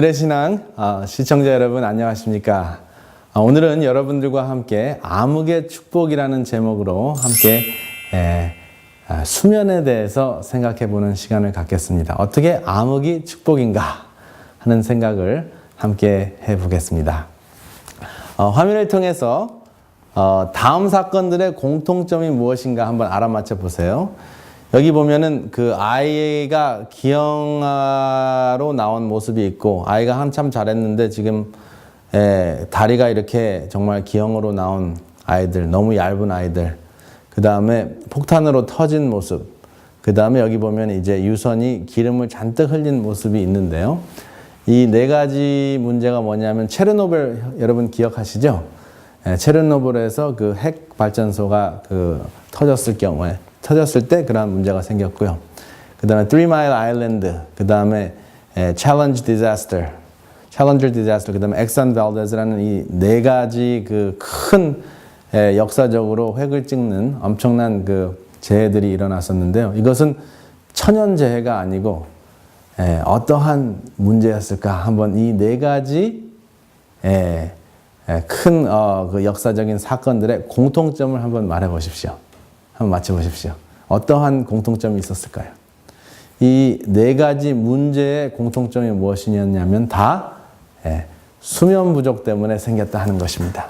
네, 오늘의 신앙 어, 시청자 여러분 안녕하십니까? 어, 오늘은 여러분들과 함께 암흑의 축복이라는 제목으로 함께 에, 아, 수면에 대해서 생각해 보는 시간을 갖겠습니다. 어떻게 암흑이 축복인가 하는 생각을 함께 해 보겠습니다. 어, 화면을 통해서 어, 다음 사건들의 공통점이 무엇인가 한번 알아맞혀 보세요. 여기 보면은 그 아이가 기형아로 나온 모습이 있고 아이가 한참 잘했는데 지금 에, 다리가 이렇게 정말 기형으로 나온 아이들 너무 얇은 아이들 그 다음에 폭탄으로 터진 모습 그 다음에 여기 보면 이제 유선이 기름을 잔뜩 흘린 모습이 있는데요. 이 네 가지 문제가 뭐냐면 체르노벨 여러분 기억하시죠? 예, 체르노빌에서 그 핵 발전소가 그 터졌을 경우에 터졌을 때 그러한 문제가 생겼고요. 그 다음에 Three Mile Island, 그 다음에 Challenge Disaster, Challenger Disaster, 그 다음에 엑산 발데즈라는 이 네 가지 그 큰 역사적으로 획을 찍는 엄청난 그 재해들이 일어났었는데요. 이것은 천연 재해가 아니고 에, 어떠한 문제였을까? 한번 이 네 가지 에, 에, 큰 어, 그 역사적인 사건들의 공통점을 한번 말해 보십시오. 한번 맞춰 보십시오. 어떠한 공통점이 있었을까요? 이 네 가지 문제의 공통점이 무엇이냐면 다 에, 수면 부족 때문에 생겼다 하는 것입니다.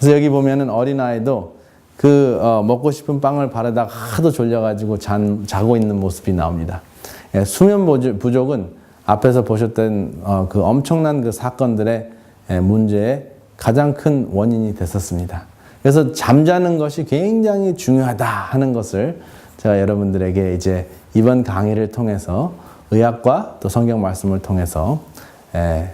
그래서 여기 보면은 어린아이도 그 어, 먹고 싶은 빵을 바르다가 하도 졸려가지고 잔, 자고 있는 모습이 나옵니다. 예, 수면 부족은 앞에서 보셨던 어, 그 엄청난 그 사건들의 예, 문제의 가장 큰 원인이 됐었습니다. 그래서 잠자는 것이 굉장히 중요하다 하는 것을 제가 여러분들에게 이제 이번 강의를 통해서 의학과 또 성경 말씀을 통해서 예,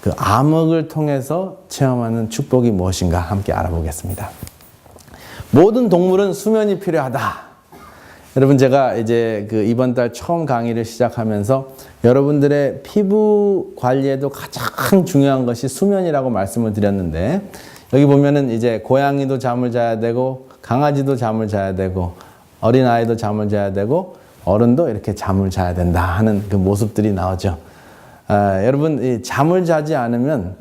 그 암흑을 통해서 체험하는 축복이 무엇인가 함께 알아보겠습니다. 모든 동물은 수면이 필요하다. 여러분 제가 이제 그 이번 달 처음 강의를 시작하면서 여러분들의 피부 관리에도 가장 중요한 것이 수면이라고 말씀을 드렸는데 여기 보면은 이제 고양이도 잠을 자야 되고 강아지도 잠을 자야 되고 어린 아이도 잠을 자야 되고 어른도 이렇게 잠을 자야 된다 하는 그 모습들이 나오죠. 아, 여러분 잠을 자지 않으면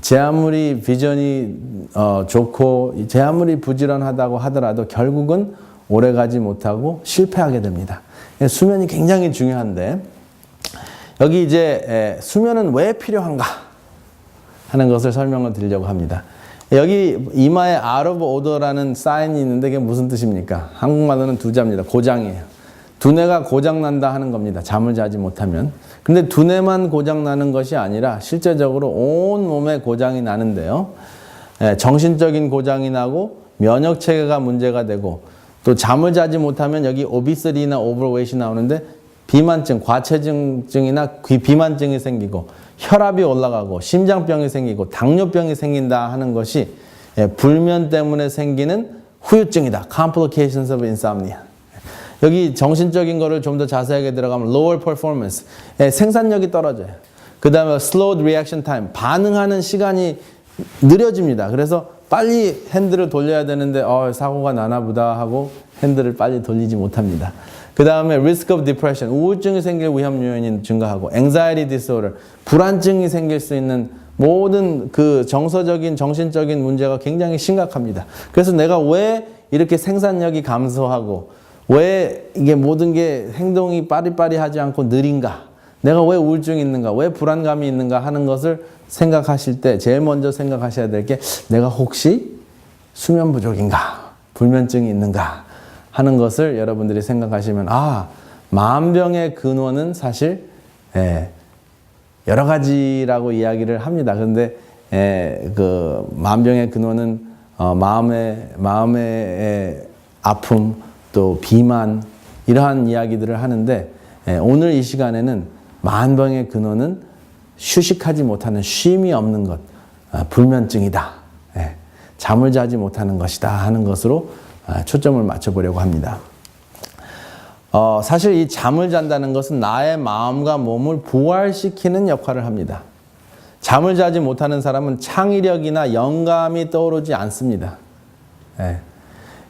제 아무리 비전이 어, 좋고 제 아무리 부지런하다고 하더라도 결국은 오래 가지 못하고 실패하게 됩니다. 수면이 굉장히 중요한데 여기 이제 수면은 왜 필요한가 하는 것을 설명을 드리려고 합니다. 여기 이마에 out of order라는 사인이 있는데 그게 무슨 뜻입니까? 한국말로는 두자입니다. 고장이에요. 두뇌가 고장난다 하는 겁니다. 잠을 자지 못하면. 근데 두뇌만 고장나는 것이 아니라 실제적으로 온 몸에 고장이 나는데요. 정신적인 고장이 나고 면역 체계가 문제가 되고 또 잠을 자지 못하면 여기 오비스리나 오버웨이트 나오는데 비만증, 과체중증이나 비만증이 생기고 혈압이 올라가고 심장병이 생기고 당뇨병이 생긴다 하는 것이 예, 불면 때문에 생기는 후유증이다. Complications of insomnia. 여기 정신적인 거를 좀 더 자세하게 들어가면 lower performance, 예, 생산력이 떨어져요. 그 다음에 slowed reaction time, 반응하는 시간이 느려집니다. 그래서 빨리 핸들을 돌려야 되는데 어, 사고가 나나 보다 하고 핸들을 빨리 돌리지 못합니다. 그 다음에 risk of depression, 우울증이 생길 위험 요인이 증가하고 anxiety disorder, 불안증이 생길 수 있는 모든 그 정서적인 정신적인 문제가 굉장히 심각합니다. 그래서 내가 왜 이렇게 생산력이 감소하고 왜 이게 모든 게 행동이 빠리빠리하지 않고 느린가? 내가 왜 우울증이 있는가? 왜 불안감이 있는가 하는 것을 생각하실 때 제일 먼저 생각하셔야 될 게 내가 혹시 수면 부족인가? 불면증이 있는가? 하는 것을 여러분들이 생각하시면 아, 마음병의 근원은 사실 예, 여러 가지라고 이야기를 합니다. 그런데 예, 그 마음병의 근원은 어, 마음의 마음의 아픔 또 비만 이러한 이야기들을 하는데 예, 오늘 이 시간에는 만병의 근원은 휴식하지 못하는 쉼이 없는 것, 아, 불면증이다. 예, 잠을 자지 못하는 것이다 하는 것으로 아, 초점을 맞춰보려고 합니다. 어, 사실 이 잠을 잔다는 것은 나의 마음과 몸을 부활시키는 역할을 합니다. 잠을 자지 못하는 사람은 창의력이나 영감이 떠오르지 않습니다. 예.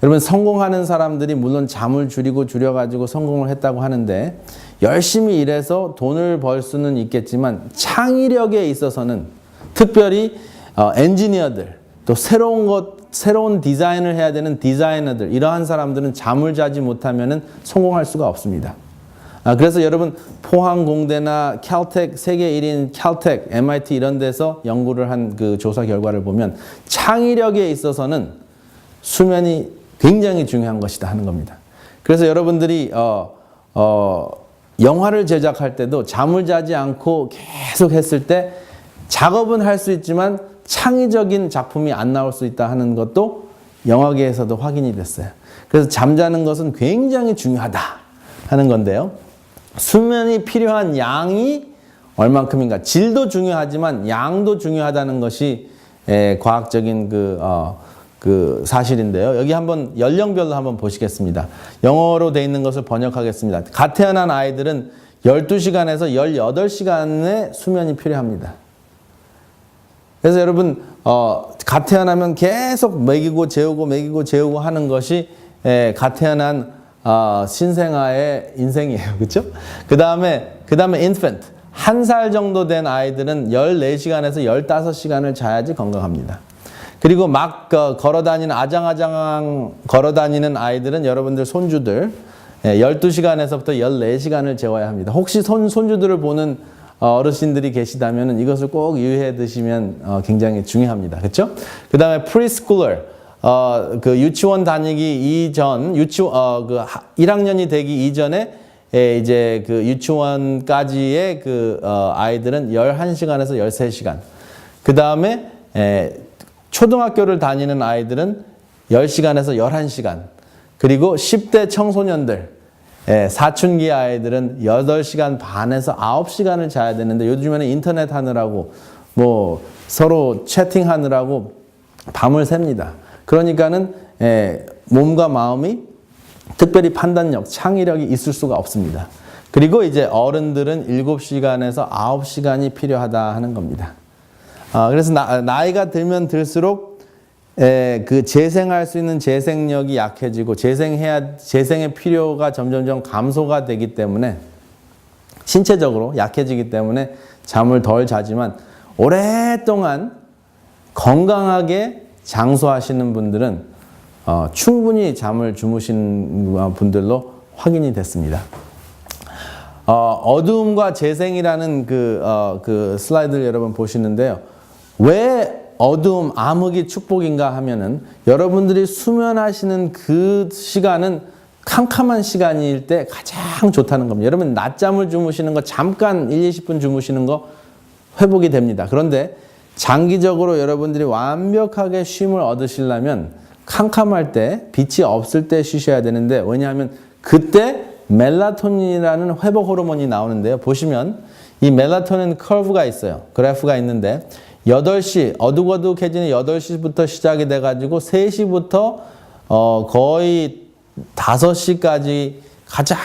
여러분 성공하는 사람들이 물론 잠을 줄이고 줄여가지고 성공을 했다고 하는데 열심히 일해서 돈을 벌 수는 있겠지만 창의력에 있어서는 특별히 어, 엔지니어들 또 새로운 것 새로운 디자인을 해야 되는 디자이너들 이러한 사람들은 잠을 자지 못하면은 성공할 수가 없습니다. 아, 그래서 여러분 포항공대나 캘텍 세계 1인 캘텍, MIT 이런 데서 연구를 한 그 조사 결과를 보면 창의력에 있어서는 수면이 굉장히 중요한 것이다 하는 겁니다. 그래서 여러분들이 어, 어, 영화를 제작할 때도 잠을 자지 않고 계속 했을 때 작업은 할 수 있지만 창의적인 작품이 안 나올 수 있다 하는 것도 영화계에서도 확인이 됐어요. 그래서 잠자는 것은 굉장히 중요하다 하는 건데요. 수면이 필요한 양이 얼만큼인가. 질도 중요하지만 양도 중요하다는 것이 에, 과학적인 그, 어, 그 사실인데요. 여기 한번 연령별로 한번 보시겠습니다. 영어로 돼 있는 것을 번역하겠습니다. 갓 태어난 아이들은 12시간에서 18시간의 수면이 필요합니다. 그래서 여러분 어, 갓 태어나면 계속 먹이고 재우고 먹이고 재우고 하는 것이 에, 갓 태어난 어, 신생아의 인생이에요. 그렇죠? 그 다음에 그 다음에 infant 한살 정도 된 아이들은 14시간에서 15시간을 자야지 건강합니다. 그리고 막 어, 걸어 다니는 아장아장 걸어 다니는 아이들은 여러분들 손주들 예, 12시간에서부터 14시간을 재워야 합니다. 혹시 손, 손주들을 보는 어, 어르신들이 계시다면 이것을 꼭 유의해 두시면 어, 굉장히 중요합니다. 그렇죠? 그 다음에 프리스쿨러 어, 그 유치원 다니기 이전 유치 어그 1학년이 되기 이전에 에, 이제 그 유치원까지의 그 어, 아이들은 11시간에서 13시간. 그 다음에 에, 초등학교를 다니는 아이들은 10시간에서 11시간. 그리고 10대 청소년들, 예, 사춘기 아이들은 8시간 반에서 9시간을 자야 되는데 요즘에는 인터넷 하느라고 뭐 서로 채팅하느라고 밤을 셉니다. 그러니까는 예, 몸과 마음이 특별히 판단력, 창의력이 있을 수가 없습니다. 그리고 이제 어른들은 7시간에서 9시간이 필요하다 하는 겁니다. 아, 그래서 나, 이가 들면 들수록 에, 그 재생할 수 있는 재생력이 약해지고 재생해야 재생의 필요가 점점점 감소가 되기 때문에 신체적으로 약해지기 때문에 잠을 덜 자지만 오랫동안 건강하게 장수하시는 분들은 어, 충분히 잠을 주무신 분들로 확인이 됐습니다. 어, 어두움과 재생이라는 그, 어, 그 슬라이드를 여러분 보시는데요. 왜 어두움, 암흑이 축복인가 하면은 여러분들이 수면하시는 그 시간은 캄캄한 시간일 때 가장 좋다는 겁니다. 여러분 낮잠을 주무시는 거 잠깐 1, 20분 주무시는 거 회복이 됩니다. 그런데 장기적으로 여러분들이 완벽하게 쉼을 얻으시려면 캄캄할 때 빛이 없을 때 쉬셔야 되는데 왜냐하면 그때 멜라토닌이라는 회복 호르몬이 나오는데요. 보시면 이 멜라토닌 커브가 있어요. 그래프가 있는데 8시, 어둑어둑해지는 8시부터 시작이 돼가지고 3시부터 어 거의 5시까지 가장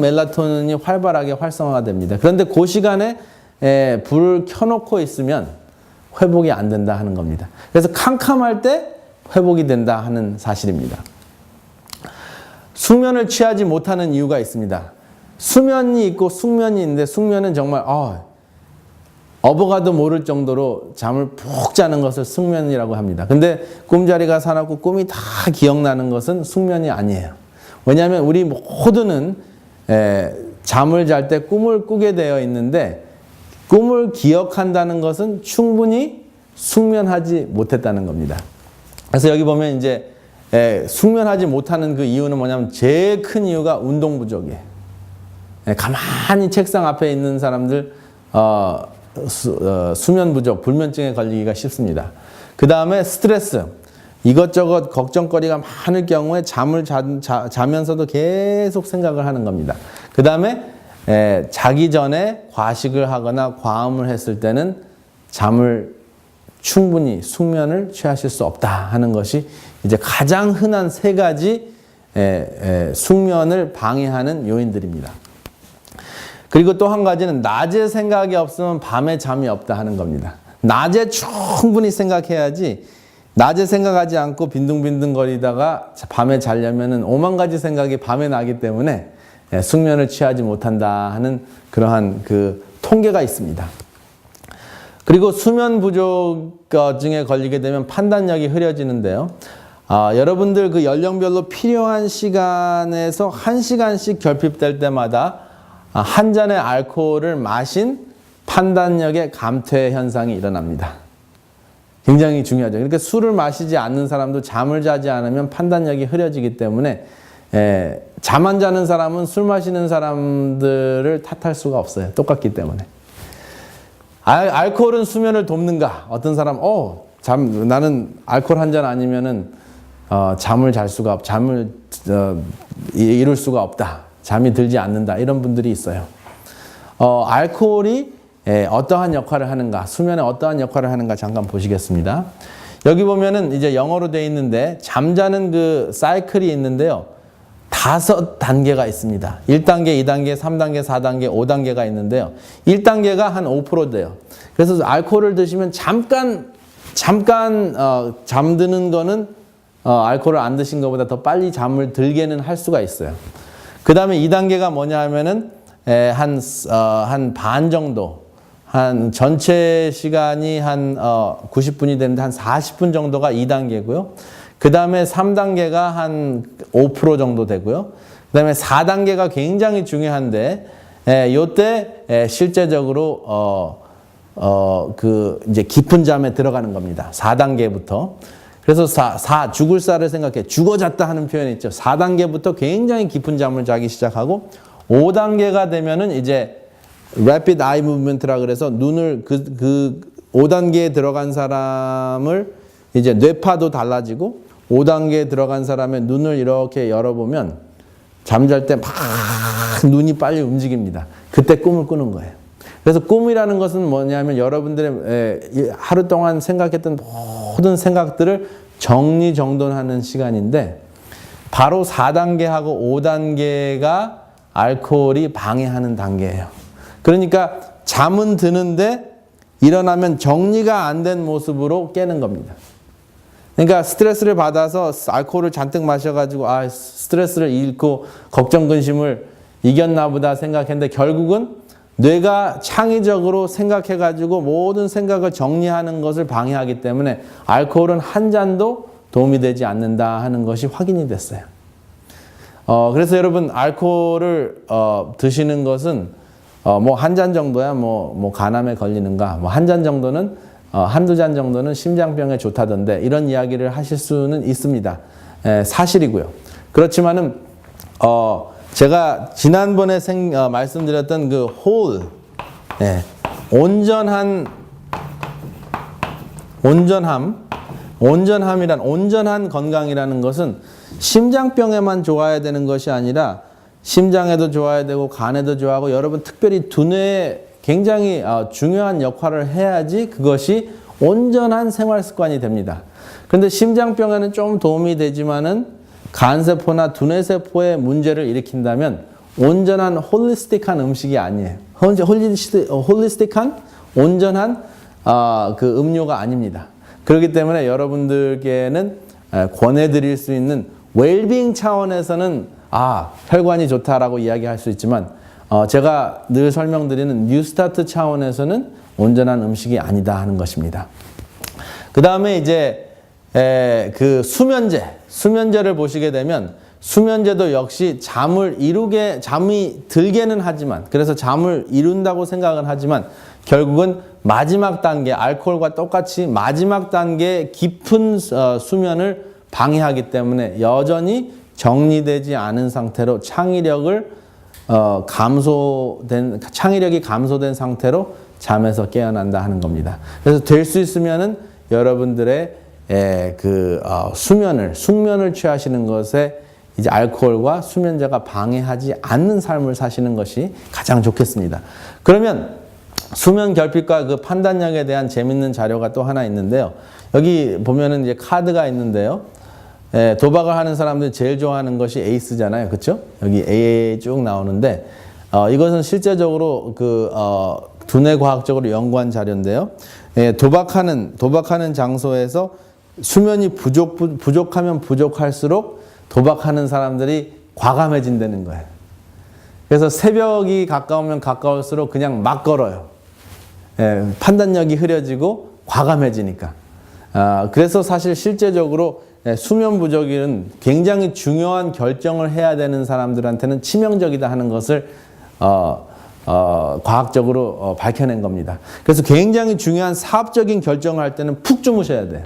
멜라토닌이 활발하게 활성화가 됩니다. 그런데 그 시간에 에, 불을 켜놓고 있으면 회복이 안 된다 하는 겁니다. 그래서 캄캄할 때 회복이 된다 하는 사실입니다. 숙면을 취하지 못하는 이유가 있습니다. 수면이 있고 숙면이 있는데 숙면은 정말 어, 어버가도 모를 정도로 잠을 푹 자는 것을 숙면이라고 합니다. 근데 꿈자리가 사납고 꿈이 다 기억나는 것은 숙면이 아니에요. 왜냐하면 우리 모두는 에, 잠을 잘 때 꿈을 꾸게 되어 있는데 꿈을 기억한다는 것은 충분히 숙면하지 못했다는 겁니다. 그래서 여기 보면 이제 에, 숙면하지 못하는 그 이유는 뭐냐면 제일 큰 이유가 운동 부족이에요. 에, 가만히 책상 앞에 있는 사람들 어, 수, 어, 수면 부족, 불면증에 걸리기가 쉽습니다. 그 다음에 스트레스. 이것저것 걱정거리가 많을 경우에 잠을 자, 자, 자면서도 계속 생각을 하는 겁니다. 그 다음에 자기 전에 과식을 하거나 과음을 했을 때는 잠을 충분히 숙면을 취하실 수 없다 하는 것이 이제 가장 흔한 세 가지 에, 에, 숙면을 방해하는 요인들입니다. 그리고 또 한 가지는 낮에 생각이 없으면 밤에 잠이 없다 하는 겁니다. 낮에 충분히 생각해야지 낮에 생각하지 않고 빈둥빈둥 거리다가 밤에 자려면은 오만 가지 생각이 밤에 나기 때문에 예, 숙면을 취하지 못한다 하는 그러한 그 통계가 있습니다. 그리고 수면 부족증에 걸리게 되면 판단력이 흐려지는데요. 아, 여러분들 그 연령별로 필요한 시간에서 한 시간씩 결핍될 때마다 아, 한 잔의 알코올을 마신 판단력의 감퇴 현상이 일어납니다. 굉장히 중요하죠. 그러니까 술을 마시지 않는 사람도 잠을 자지 않으면 판단력이 흐려지기 때문에 에, 잠 안 자는 사람은 술 마시는 사람들을 탓할 수가 없어요. 똑같기 때문에. 알, 알코올은 수면을 돕는가? 어떤 사람, 어, 잠, 나는 알코올 한 잔 아니면은, 어, 잠을 잘 수가 없, 잠을, 어, 이- 이룰 수가 없다. 잠이 들지 않는다. 이런 분들이 있어요. 어, 알코올이 예, 어떠한 역할을 하는가, 수면에 어떠한 역할을 하는가 잠깐 보시겠습니다. 여기 보면은 이제 영어로 되어 있는데 잠자는 그 사이클이 있는데요. 다섯 단계가 있습니다. 1단계, 2단계, 3단계, 4단계, 5단계가 있는데요. 1단계가 한 5% 돼요. 그래서 알코올을 드시면 잠깐, 잠깐, 어, 잠드는 거는 어, 알코올을 안 드신 것보다 더 빨리 잠을 들게는 할 수가 있어요. 그 다음에 2단계가 뭐냐 하면은, 에, 한, 어, 한반 정도, 한 전체 시간이 한 어, 90분이 되는데 한 40분 정도가 2단계고요. 그 다음에 3단계가 한 5% 정도 되고요. 그 다음에 4단계가 굉장히 중요한데, 에, 요때 에, 실제적으로 어, 어, 그 이제 깊은 잠에 들어가는 겁니다. 4단계부터. 그래서 4, 4 죽을 살을 생각해 죽어 잤다 하는 표현이 있죠. 4단계부터 굉장히 깊은 잠을 자기 시작하고 5단계가 되면은 이제 rapid eye movement라 그래서 눈을 그, 그 5단계에 들어간 사람을 이제 뇌파도 달라지고 5단계에 들어간 사람의 눈을 이렇게 열어보면 잠잘 때 막 눈이 빨리 움직입니다. 그때 꿈을 꾸는 거예요. 그래서 꿈이라는 것은 뭐냐면 여러분들의 하루 동안 생각했던 모든 생각들을 정리정돈하는 시간인데 바로 4단계하고 5단계가 알코올이 방해하는 단계예요. 그러니까 잠은 드는데 일어나면 정리가 안 된 모습으로 깨는 겁니다. 그러니까 스트레스를 받아서 알코올을 잔뜩 마셔가지고 아 스트레스를 잃고 걱정 근심을 이겼나 보다 생각했는데 결국은 뇌가 창의적으로 생각해 가지고 모든 생각을 정리하는 것을 방해하기 때문에 알코올은 한 잔도 도움이 되지 않는다 하는 것이 확인이 됐어요. 어, 그래서 여러분 알코올을 어, 드시는 것은 어, 뭐 한 잔 정도야 뭐, 뭐 간암에 걸리는가 뭐 한 잔 정도는 어, 한두 잔 정도는 심장병에 좋다던데 이런 이야기를 하실 수는 있습니다. 에, 사실이고요. 그렇지만은 어, 제가 지난번에 생, 어, 말씀드렸던 그 홀, 예, 온전한 온전함, 온전함이란 온전한 건강이라는 것은 심장병에만 좋아야 되는 것이 아니라 심장에도 좋아야 되고 간에도 좋아하고 여러분 특별히 두뇌에 굉장히 어, 중요한 역할을 해야지 그것이 온전한 생활 습관이 됩니다. 그런데 심장병에는 좀 도움이 되지만은 간세포나 두뇌세포에 문제를 일으킨다면 온전한 홀리스틱한 음식이 아니에요. 홀리스틱, 어, 홀리스틱한 온전한 아, 그 음료가 아닙니다. 그렇기 때문에 여러분들께는 에, 권해드릴 수 있는 웰빙 차원에서는 아 혈관이 좋다라고 이야기할 수 있지만 어, 제가 늘 설명드리는 뉴스타트 차원에서는 온전한 음식이 아니다 하는 것입니다. 그 다음에 이제 에, 그 수면제, 수면제를 보시게 되면 수면제도 역시 잠을 이루게 잠이 들게는 하지만 그래서 잠을 이룬다고 생각은 하지만 결국은 마지막 단계 알코올과 똑같이 마지막 단계 깊은 어, 수면을 방해하기 때문에 여전히 정리되지 않은 상태로 창의력을 어, 감소된 창의력이 감소된 상태로 잠에서 깨어난다 하는 겁니다. 그래서 될 수 있으면은 여러분들의 에, 그 어, 수면을 숙면을 취하시는 것에 이제 알코올과 수면제가 방해하지 않는 삶을 사시는 것이 가장 좋겠습니다. 그러면 수면 결핍과 그 판단력에 대한 재밌는 자료가 또 하나 있는데요. 여기 보면은 이제 카드가 있는데요. 예, 도박을 하는 사람들이 제일 좋아하는 것이 에이스잖아요. 그렇죠? 여기 AA 쭉 나오는데 어, 이것은 실제적으로 그 어, 두뇌 과학적으로 연구한 자료인데요. 예, 도박하는 도박하는 장소에서 수면이 부족 부족하면 부족할수록 도박하는 사람들이 과감해진다는 거예요. 그래서 새벽이 가까우면 가까울수록 그냥 막 걸어요. 예, 판단력이 흐려지고 과감해지니까. 아, 그래서 사실 실제적으로 예, 수면 부족은 굉장히 중요한 결정을 해야 되는 사람들한테는 치명적이다 하는 것을 어, 어, 과학적으로 어, 밝혀낸 겁니다. 그래서 굉장히 중요한 사업적인 결정을 할 때는 푹 주무셔야 돼요.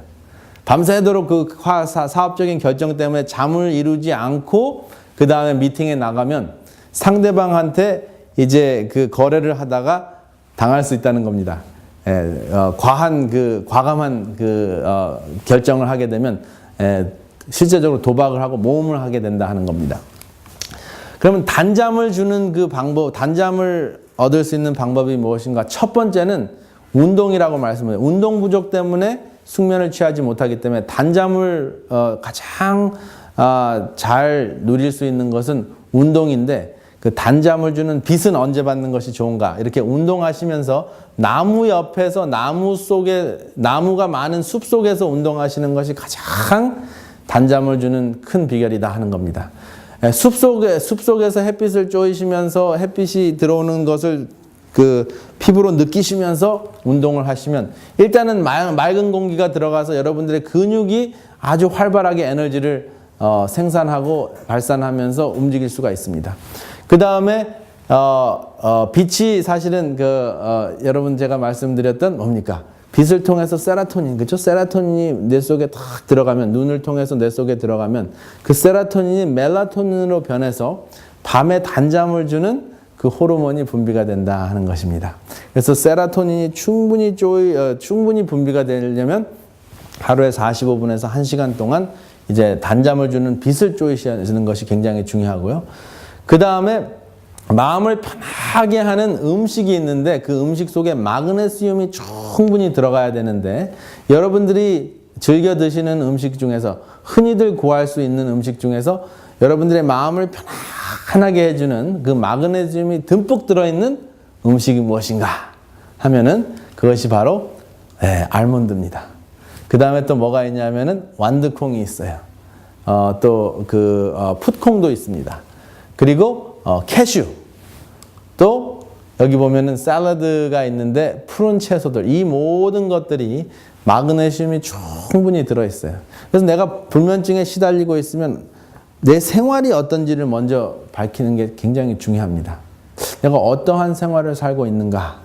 밤새도록 그 화- 사- 사업적인 결정 때문에 잠을 이루지 않고 그 다음에 미팅에 나가면 상대방한테 이제 그 거래를 하다가 당할 수 있다는 겁니다. 예, 어, 과한 그 과감한 그 어, 결정을 하게 되면 예, 실제적으로 도박을 하고 모험을 하게 된다 하는 겁니다. 그러면 단잠을 주는 그 방법, 단잠을 얻을 수 있는 방법이 무엇인가? 첫 번째는 운동이라고 말씀드려요. 운동 부족 때문에 숙면을 취하지 못하기 때문에 단잠을 어, 가장 아, 잘 누릴 수 있는 것은 운동인데 그 단잠을 주는 빛은 언제 받는 것이 좋은가? 이렇게 운동하시면서 나무 옆에서 나무 속에 나무가 많은 숲 속에서 운동하시는 것이 가장 단잠을 주는 큰 비결이다 하는 겁니다. 예, 숲속에 숲 속에서 햇빛을 쬐시면서 햇빛이 들어오는 것을 그 피부로 느끼시면서 운동을 하시면 일단은 맑- 맑은 공기가 들어가서 여러분들의 근육이 아주 활발하게 에너지를 어, 생산하고 발산하면서 움직일 수가 있습니다. 그 다음에 어, 어, 빛이 사실은 그 어, 여러분 제가 말씀드렸던 뭡니까? 빛을 통해서 세라토닌, 그죠? 세라토닌이 뇌 속에 탁 들어가면, 눈을 통해서 뇌 속에 들어가면 그 세라토닌이 멜라토닌으로 변해서 밤에 단잠을 주는 그 호르몬이 분비가 된다 하는 것입니다. 그래서 세라토닌이 충분히 쪼이, 어, 충분히 분비가 되려면 하루에 45분에서 1시간 동안 이제 단잠을 주는 빛을 쪼이시는 것이 굉장히 중요하고요. 그 다음에 마음을 편하게 하는 음식이 있는데 그 음식 속에 마그네슘이 충분히 들어가야 되는데 여러분들이 즐겨 드시는 음식 중에서 흔히들 구할 수 있는 음식 중에서 여러분들의 마음을 편 안하게 해주는 그 마그네슘이 듬뿍 들어있는 음식이 무엇인가 하면은 그것이 바로 네, 알몬드입니다. 그 다음에 또 뭐가 있냐면은 완두콩이 있어요. 어, 또그 어, 풋콩도 있습니다. 그리고 어, 캐슈. 또 여기 보면은 샐러드가 있는데 푸른 채소들 이 모든 것들이 마그네슘이 충분히 들어 있어요. 그래서 내가 불면증에 시달리고 있으면 내 생활이 어떤지를 먼저 밝히는 게 굉장히 중요합니다. 내가 어떠한 생활을 살고 있는가?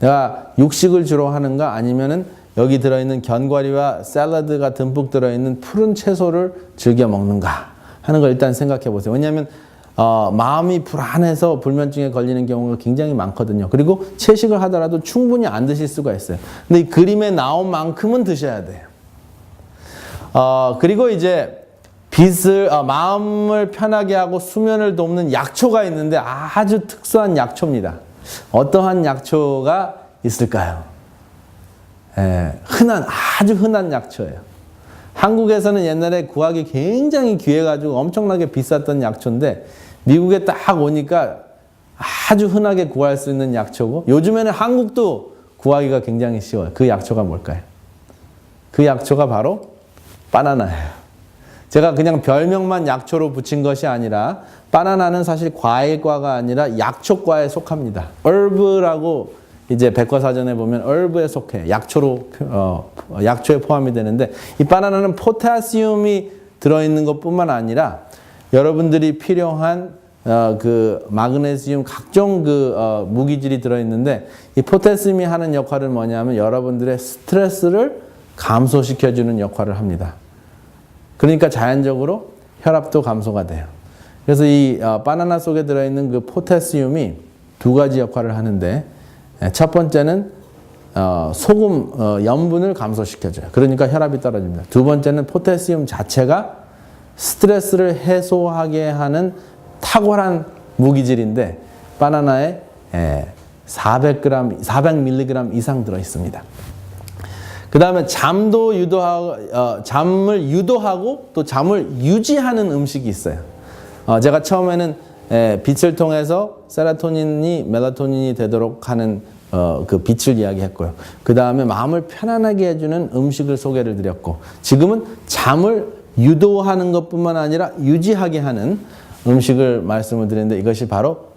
내가 육식을 주로 하는가? 아니면은 여기 들어있는 견과류와 샐러드가 듬뿍 들어있는 푸른 채소를 즐겨 먹는가? 하는 걸 일단 생각해 보세요. 왜냐하면 어, 마음이 불안해서 불면증에 걸리는 경우가 굉장히 많거든요. 그리고 채식을 하더라도 충분히 안 드실 수가 있어요. 근데 이 그림에 나온 만큼은 드셔야 돼요. 어, 그리고 이제 빛을, 어, 마음을 편하게 하고 수면을 돕는 약초가 있는데 아주 특수한 약초입니다. 어떠한 약초가 있을까요? 예, 흔한, 아주 흔한 약초예요. 한국에서는 옛날에 구하기 굉장히 귀해가지고 엄청나게 비쌌던 약초인데 미국에 딱 오니까 아주 흔하게 구할 수 있는 약초고 요즘에는 한국도 구하기가 굉장히 쉬워요. 그 약초가 뭘까요? 그 약초가 바로 바나나예요. 제가 그냥 별명만 약초로 붙인 것이 아니라 바나나는 사실 과일과가 아니라 약초과에 속합니다. herб라고 이제 백과사전에 보면 herb에 속해 약초로 어, 약초에 포함이 되는데 이 바나나는 포타시움이 들어있는 것뿐만 아니라 여러분들이 필요한 어, 그 마그네슘 각종 그 어, 무기질이 들어있는데 이 포타시움이 하는 역할은 뭐냐면 여러분들의 스트레스를 감소시켜주는 역할을 합니다. 그러니까 자연적으로 혈압도 감소가 돼요. 그래서 이 어, 바나나 속에 들어있는 그 포타시움이 두 가지 역할을 하는데 예, 첫 번째는 어, 소금 어, 염분을 감소시켜줘요. 그러니까 혈압이 떨어집니다. 두 번째는 포타시움 자체가 스트레스를 해소하게 하는 탁월한 무기질인데 바나나에 예, 400g, 400mg 이상 들어 있습니다. 그 다음에 잠도 유도하고, 어, 잠을 유도하고 또 잠을 유지하는 음식이 있어요. 어, 제가 처음에는 에, 빛을 통해서 세라토닌이 멜라토닌이 되도록 하는 어, 그 빛을 이야기했고요. 그 다음에 마음을 편안하게 해주는 음식을 소개를 드렸고, 지금은 잠을 유도하는 것뿐만 아니라 유지하게 하는 음식을 말씀을 드리는데 이것이 바로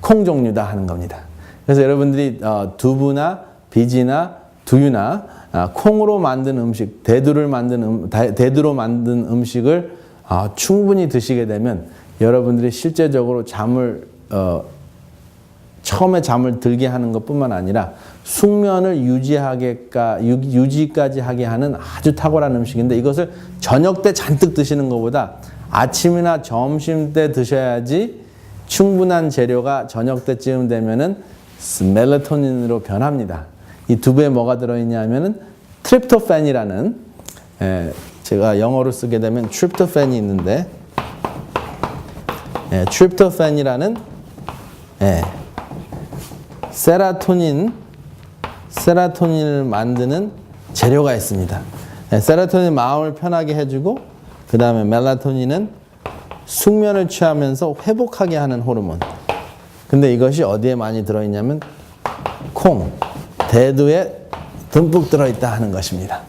콩 종류다 하는 겁니다. 그래서 여러분들이 어, 두부나 비지나 두유나 아, 콩으로 만든 음식, 대두를 만든 음, 다- 대두로 만든 음식을 아, 충분히 드시게 되면 여러분들이 실제적으로 잠을 어, 처음에 잠을 들게 하는 것뿐만 아니라 숙면을 유지하게까 유- 유지까지 하게 하는 아주 탁월한 음식인데 이것을 저녁 때 잔뜩 드시는 것보다 아침이나 점심 때 드셔야지 충분한 재료가 저녁 때쯤 되면은 멜라토닌으로 변합니다. 이 두부에 뭐가 들어있냐면은 트립토팬이라는 에, 제가 영어로 쓰게 되면 트립토팬이 있는데 예, 트립토팬이라는 예, 세라토닌, 세라토닌을 만드는 재료가 있습니다. 네, 세라토닌 마음을 편하게 해주고, 그 다음에 멜라토닌은 숙면을 취하면서 회복하게 하는 호르몬. 근데 이것이 어디에 많이 들어있냐면, 콩, 대두에 듬뿍 들어있다 하는 것입니다.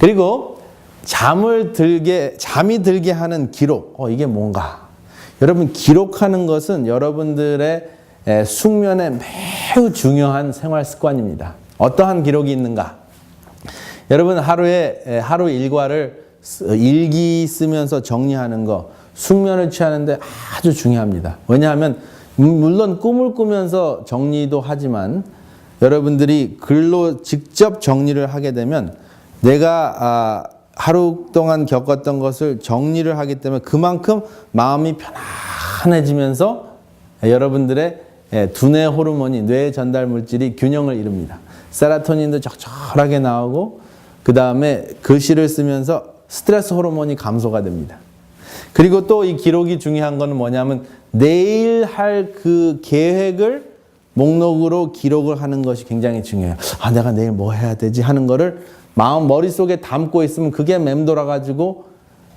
그리고 잠을 들게, 잠이 들게 하는 기록. 어, 이게 뭔가? 여러분, 기록하는 것은 여러분들의 에, 숙면에 매우 중요한 생활 습관입니다. 어떠한 기록이 있는가? 여러분, 하루에, 에, 하루 일과를 쓰- 일기 쓰면서 정리하는 거, 숙면을 취하는데 아주 중요합니다. 왜냐하면, 음, 물론 꿈을 꾸면서 정리도 하지만, 여러분들이 글로 직접 정리를 하게 되면 내가 아, 하루 동안 겪었던 것을 정리를 하기 때문에 그만큼 마음이 편안해지면서 여러분들의 예, 두뇌 호르몬이 뇌 전달 물질이 균형을 이룹니다. 세라토닌도 적절하게 나오고 그 다음에 글씨를 쓰면서 스트레스 호르몬이 감소가 됩니다. 그리고 또 이 기록이 중요한 거는 뭐냐면 내일 할 그 계획을 목록으로 기록을 하는 것이 굉장히 중요해요. 아, 내가 내일 뭐 해야 되지 하는 거를 마음 머릿속에 담고 있으면 그게 맴돌아 가지고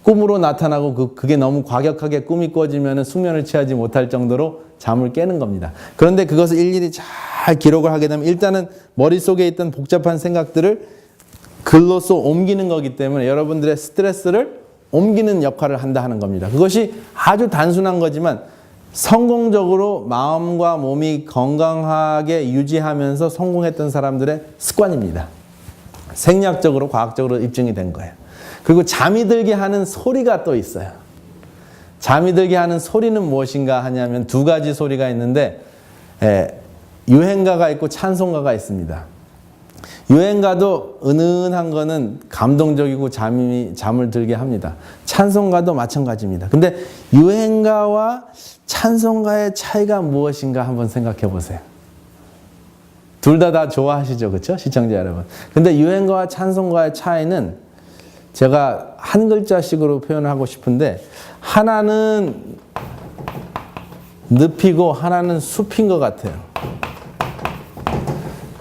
꿈으로 나타나고 그, 그게 너무 과격하게 꿈이 꿔지면 숙면을 취하지 못할 정도로 잠을 깨는 겁니다. 그런데 그것을 일일이 잘 기록을 하게 되면 일단은 머릿속에 있던 복잡한 생각들을 글로써 옮기는 거기 때문에 여러분들의 스트레스를 옮기는 역할을 한다 하는 겁니다. 그것이 아주 단순한 거지만 성공적으로 마음과 몸이 건강하게 유지하면서 성공했던 사람들의 습관입니다. 생략적으로 과학적으로 입증이 된 거예요. 그리고 잠이 들게 하는 소리가 또 있어요. 잠이 들게 하는 소리는 무엇인가 하냐면 두 가지 소리가 있는데 에, 유행가가 있고 찬송가가 있습니다. 유행가도 은은한 거는 감동적이고 잠이 잠을 들게 합니다. 찬송가도 마찬가지입니다. 근데 유행가와 찬송가의 차이가 무엇인가 한번 생각해 보세요. 둘 다다 좋아하시죠, 그렇죠, 시청자 여러분. 근데 유행가와 찬송가의 차이는 제가 한 글자씩으로 표현하고 싶은데 하나는 늪이고 하나는 숲인 것 같아요.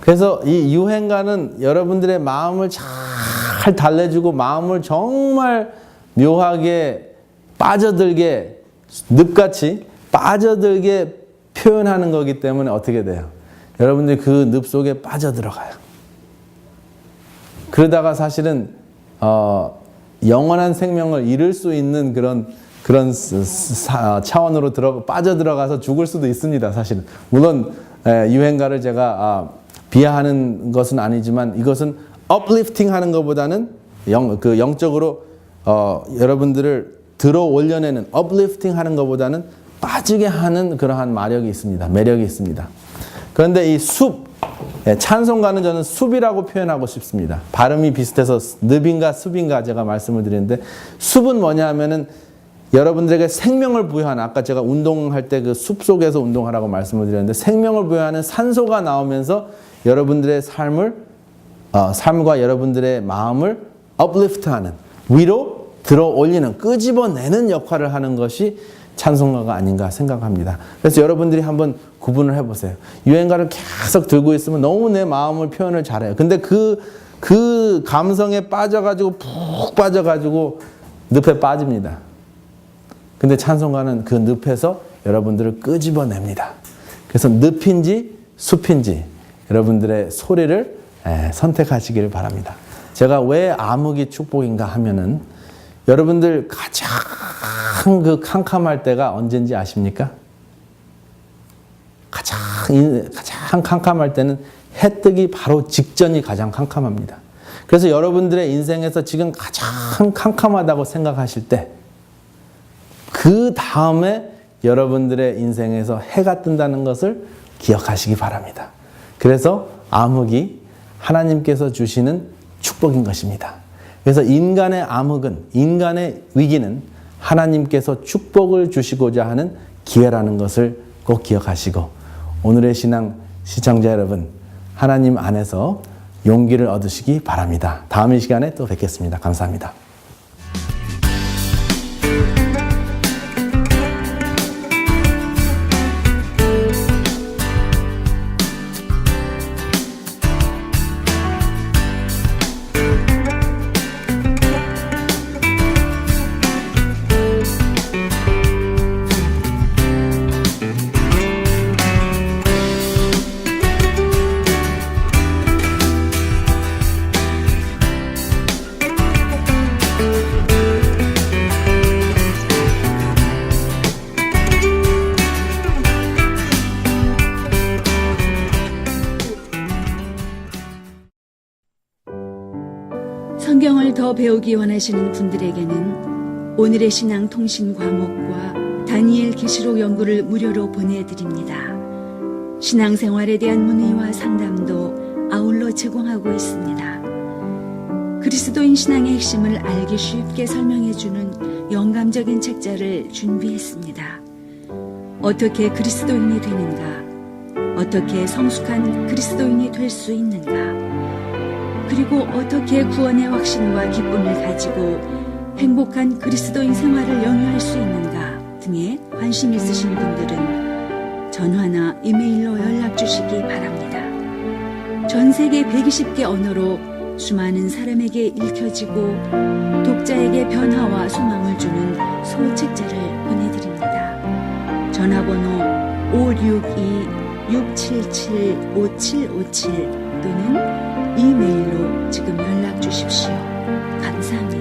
그래서 이 유행가는 여러분들의 마음을 잘 달래주고 마음을 정말 묘하게 빠져들게 늪같이 빠져들게 표현하는 거기 때문에 어떻게 돼요? 여러분들이 그 늪 속에 빠져들어가요. 그러다가 사실은 어, 영원한 생명을 잃을 수 있는 그런 그런 스- 사- 차원으로 들어 빠져 들어가서 죽을 수도 있습니다. 사실은 물론 에, 유행가를 제가 아, 비하하는 것은 아니지만 이것은 uplifting 하는 것보다는 영, 그 영적으로 어, 여러분들을 들어 올려내는 uplifting 하는 것보다는 빠지게 하는 그러한 마력이 있습니다. 매력이 있습니다. 그런데 이 숲, 예, 찬송가는 저는 숲이라고 표현하고 싶습니다. 발음이 비슷해서 늪인가 숲인가 제가 말씀을 드리는데 숲은 뭐냐 하면은 여러분들에게 생명을 부여하는 아까 제가 운동할 때 그 숲 속에서 운동하라고 말씀을 드렸는데 생명을 부여하는 산소가 나오면서 여러분들의 삶을 어, 삶과 여러분들의 마음을 uplift하는 위로 들어 올리는 끄집어내는 역할을 하는 것이 찬송가가 아닌가 생각합니다. 그래서 여러분들이 한번 구분을 해보세요. 유행가를 계속 들고 있으면 너무 내 마음을 표현을 잘해요. 근데 그, 그 감성에 빠져가지고 푹 빠져가지고 늪에 빠집니다. 근데 찬송가는 그 늪에서 여러분들을 끄집어냅니다. 그래서 늪인지 숲인지 여러분들의 소리를 에, 선택하시기를 바랍니다. 제가 왜 암흑이 축복인가 하면은 여러분들 가장 그 캄캄할 때가 언제인지 아십니까? 가장 인- 가장 캄캄할 때는 해 뜨기 바로 직전이 가장 캄캄합니다. 그래서 여러분들의 인생에서 지금 가장 캄캄하다고 생각하실 때 그 다음에 여러분들의 인생에서 해가 뜬다는 것을 기억하시기 바랍니다. 그래서 암흑이 하나님께서 주시는 축복인 것입니다. 그래서 인간의 암흑은, 인간의 위기는 하나님께서 축복을 주시고자 하는 기회라는 것을 꼭 기억하시고 오늘의 신앙 시청자 여러분, 하나님 안에서 용기를 얻으시기 바랍니다. 다음 이 시간에 또 뵙겠습니다. 감사합니다. 더 배우기 원하시는 분들에게는 오늘의 신앙 통신 과목과 다니엘 계시록 연구를 무료로 보내드립니다. 신앙생활에 대한 문의와 상담도 아울러 제공하고 있습니다. 그리스도인 신앙의 핵심을 알기 쉽게 설명해주는 영감적인 책자를 준비했습니다. 어떻게 그리스도인이 되는가? 어떻게 성숙한 그리스도인이 될 수 있는가? 그리고 어떻게 구원의 확신과 기쁨을 가지고 행복한 그리스도인 생활을 영위할 수 있는가 등에 관심 있으신 분들은 전화나 이메일로 연락 주시기 바랍니다. 전 세계 120개 언어로 수많은 사람에게 읽혀지고 독자에게 변화와 소망을 주는 소책자를 보내드립니다. 전화번호 562-677-5757 또는 이메일로 지금 연락 주십시오. 감사합니다.